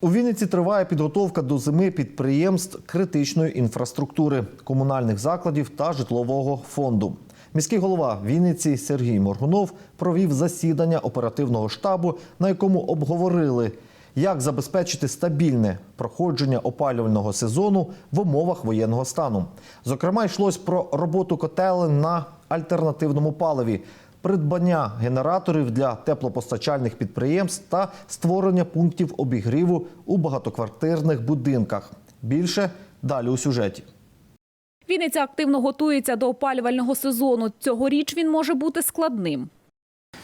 У Вінниці триває підготовка до зими підприємств критичної інфраструктури, комунальних закладів та житлового фонду. Міський голова Вінниці Сергій Моргунов провів засідання оперативного штабу, на якому обговорили, як забезпечити стабільне проходження опалювального сезону в умовах воєнного стану. Зокрема, йшлось про роботу котелень на альтернативному паливі, придбання генераторів для теплопостачальних підприємств та створення пунктів обігріву у багатоквартирних будинках. Більше далі у сюжеті. Вінниця активно готується до опалювального сезону. Цьогоріч він може бути складним.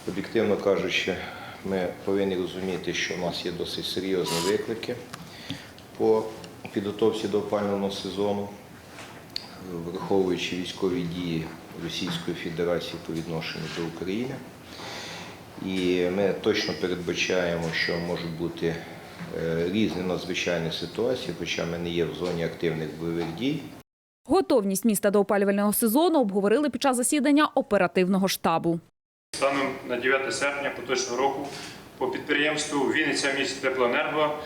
Об'єктивно кажучи, ми повинні розуміти, що у нас є досить серйозні виклики по підготовці до опалювального сезону, враховуючи військові дії Російської Федерації по відношенню до України. І ми точно передбачаємо, що можуть бути е, різні надзвичайні ситуації, хоча ми не є в зоні активних бойових дій. Готовність міста до опалювального сезону обговорили під час засідання оперативного штабу. Станом на 9 серпня поточного року по підприємству Вінниця міст Теплоенерго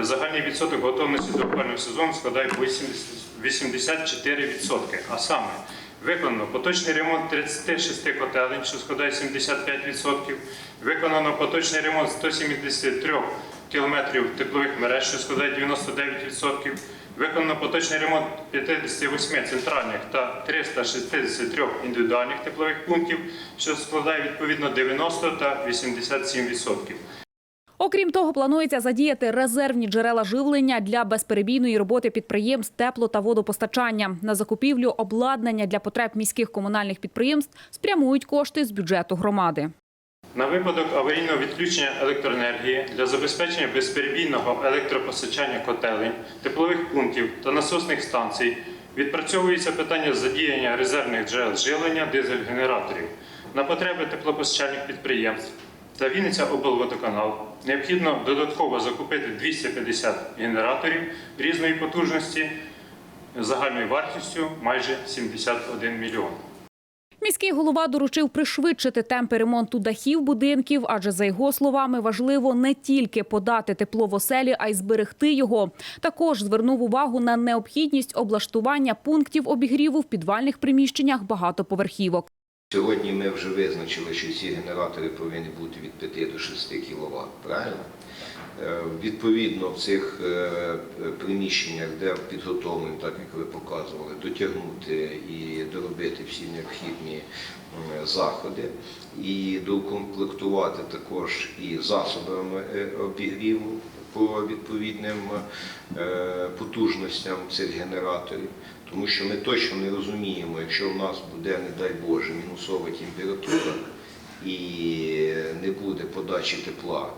загальний відсоток готовності до опалювального сезону складає 80 84%. А саме виконано поточний ремонт 36 котелень, що складає 75%, виконано поточний ремонт 173 кілометрів теплових мереж, що складає 99%, виконано поточний ремонт 58 центральних та 363 індивідуальних теплових пунктів, що складає відповідно 90 та 87%. Окрім того, планується задіяти резервні джерела живлення для безперебійної роботи підприємств тепло та водопостачання. На закупівлю обладнання для потреб міських комунальних підприємств спрямують кошти з бюджету громади. На випадок аварійного відключення електроенергії для забезпечення безперебійного електропостачання котелень, теплових пунктів та насосних станцій відпрацьовується питання задіяння резервних джерел живлення дизель-генераторів на потреби теплопостачальних підприємств та Вінниця облводоканал необхідно додатково закупити 250 генераторів різної потужності загальною вартістю майже 71 мільйон. Міський голова доручив пришвидшити темпи ремонту дахів будинків, адже за його словами важливо не тільки подати тепло в оселі, а й зберегти його. Також звернув увагу на необхідність облаштування пунктів обігріву в підвальних приміщеннях багатоповерхівок. Сьогодні ми вже визначили, що ці генератори повинні бути від 5 до 6 кВт, правильно? Е, Відповідно, в цих е, приміщеннях, де підготовлені, так як ви показували, дотягнути і доробити всі необхідні заходи, і доукомплектувати також і засобами е, обігріву по відповідним е, потужностям цих генераторів. Тому що ми точно не розуміємо, якщо в нас буде, не дай Боже, мінусова температура і не буде подачі тепла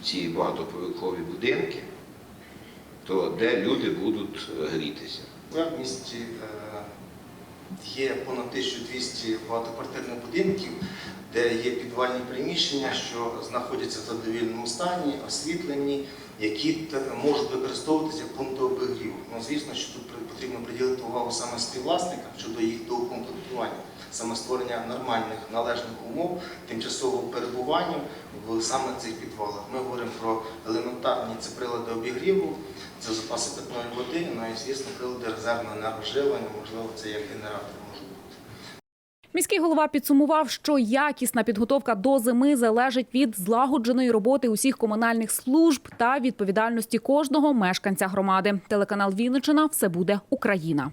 в ці багатоповерхові будинки, то де люди будуть е, грітися? В місті е, є понад 1200 багатоквартирних будинків, де є підвальні приміщення, що знаходяться в задовільному стані, освітлені, які можуть використовуватися пункти обігріву. Ну, звісно, що тут потрібно приділити увагу саме співвласникам щодо їх доукомплектування, саме створення нормальних належних умов тимчасового перебування в саме цих підвалах. Ми говоримо про елементарні це прилади обігріву, це запаси питної води, ну і звісно прилади резервного енергоживлення, можливо, це як генератор може бути. Міський голова підсумував, що якісна підготовка до зими залежить від злагодженої роботи усіх комунальних служб та відповідальності кожного мешканця громади. Телеканал Вінничина все буде Україна.